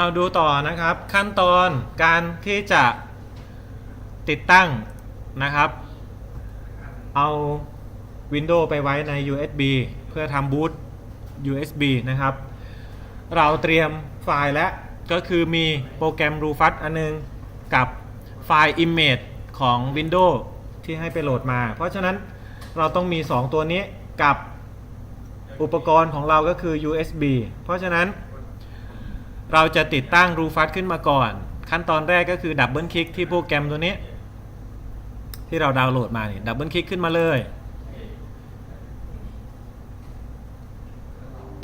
เอาดูต่อนะครับ ขั้นตอนการที่จะติดตั้งนะครับ เอา Windows ไปไว้ใน USB เพื่อทำบูต USB นะครับ เราเตรียมไฟล์แล้วก็คือมีโปรแกรม Rufus อันนึง กับไฟล์ Image ของ Windows ที่ให้ไปโหลดมา เพราะฉะนั้นเราต้องมี 2 ตัวนี้กับอุปกรณ์ของเราก็คือ USB เพราะฉะนั้น เราจะติดตั้ง Rufus ขึ้นมาก่อน ขั้นตอนแรกก็คือดับเบิลคลิกที่โปรแกรมตัวนี้ ที่เราดาวน์โหลดมาเนี่ยดับเบิลคลิกขึ้นมาเลย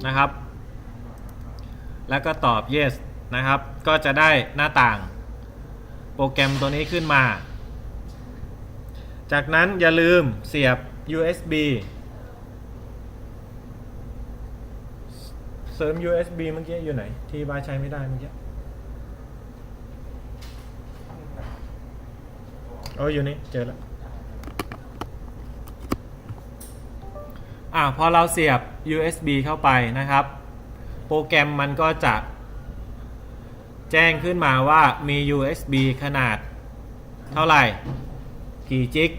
นะครับ แล้วก็ตอบ yes นะครับ ก็จะได้หน้าต่างโปรแกรมตัวนี้ขึ้นมา จากนั้นอย่าลืมเสียบ USB เสริม USB เมื่อกี้อยู่ไหน ที่ว่าใช้ไม่ได้เมื่อกี้โอ้อยู่นี่ เจอแล้วอ่าพอเราเสียบ USB เข้าไปนะครับ โปรแกรมมันก็จะ แจ้งขึ้นมาว่ามี USB ขนาด เท่าไหร่ กี่จิก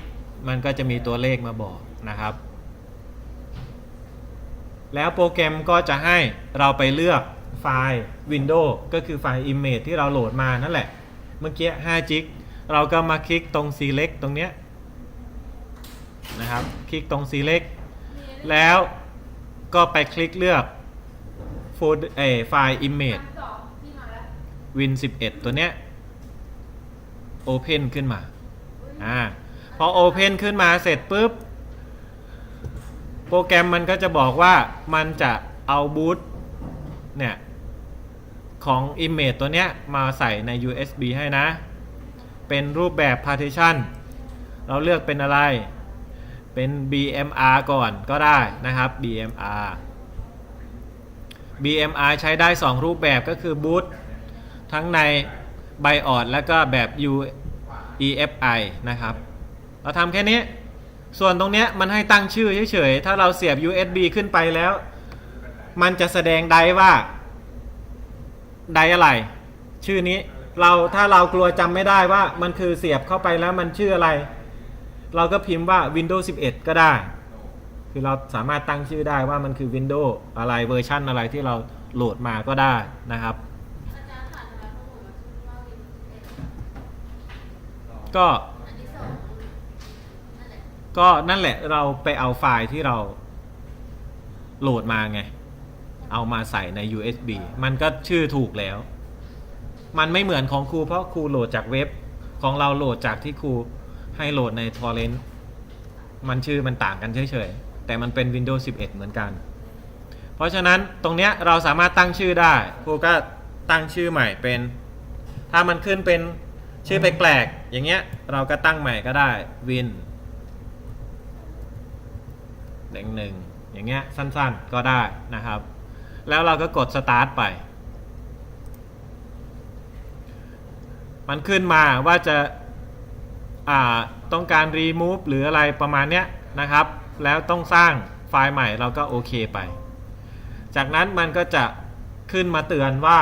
มันก็จะมีตัวเลขมาบอกนะครับ แล้วโปรแกรมก็จะให้เราไปเลือกไฟล์ Windows ก็คือไฟล์ Image ที่เราโหลดมานั่นแหละ เมื่อกี้5จิกเราก็มาคลิกตรง Select ตรงเนี้ยนะครับ คลิกตรง Select แล้วก็ไปคลิกเลือกโฟลเออไฟล์ Image Win 11 ตัวเนี้ย Open ขึ้นมา อ่า พอ Open ขึ้นมาเสร็จปุ๊บ โปรแกรมมันก็จะบอกว่ามันจะเอาบูตเนี่ย ของ Image ตัวเนี้ย มาใส่ใน USB ให้นะ เป็นรูปแบบ Partition เราเลือกเป็นอะไร เป็น BMR ก่อนก็ได้นะครับ BMR BMR ใช้ได้ 2 รูปแบบก็คือบูตทั้งใน BIOS แล้วก็แบบ UEFI นะครับ เราทำแค่นี้ ส่วนตรงเนี้ยมันให้ตั้งชื่อเฉยๆ ถ้าเราเสียบ USB ขึ้นไปแล้ว มันจะแสดงไดว่า ไดอะไร ชื่อนี้เราถ้าเรากลัวจำไม่ได้ว่ามันคือเสียบเข้าไปแล้วมันชื่ออะไร เราก็พิมพ์ว่า Windows 11 ก็ได้ คือเราสามารถตั้งชื่อได้ว่ามันคือ Windows อะไรเวอร์ชันอะไรที่เราโหลดมาก็ได้นะครับ ก็ ก็นั่นแหละเราไปเอาไฟล์ที่เราโหลดมาไง เอามาใส่ใน USB มันก็ชื่อถูกแล้ว มันไม่เหมือนของครูเพราะครูโหลดจากเว็บของเราโหลดจากที่ครูให้โหลดใน torrent มันชื่อมันต่างกันเฉยๆ แต่มันเป็น Windows 11 เหมือนกัน เพราะฉะนั้นตรงเนี้ยเราสามารถตั้งชื่อได้ ครูก็ตั้งชื่อใหม่เป็น ถ้ามันขึ้นเป็นชื่อแปลกๆอย่างเงี้ยเราก็ตั้งใหม่ก็ได้ win หนึ่งหนึ่งอย่างเงี้ยสั้นๆก็ได้นะครับ แล้วเราก็กด start ไป มันขึ้นมาว่าจะาต้องการ remove หรืออะไรประมาณเนี้ยนะครับ แล้วต้องสร้างไฟล์ใหม่เราก็โอเคไป จากนั้นมันก็จะขึ้นมาเตือนว่า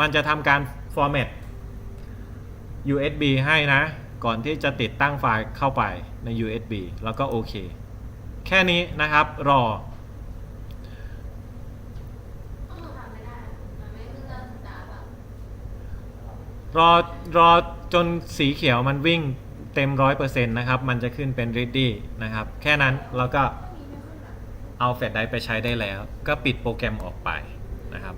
มันจะทำการ format USB ให้นะ ก่อนที่จะติดตั้งไฟล์เข้าไปใน USB แล้วก็โอเค แค่นี้นะครับรอ รอรอจนสีเขียวมันวิ่งเต็มร้อยเปอร์เซ็นต์นะครับ มันจะขึ้นเป็น ready นะครับ แค่นั้นแล้วก็เอาแฟลชไดรฟ์ไปใช้ได้แล้ว ก็ปิดโปรแกรมออกไปนะครับ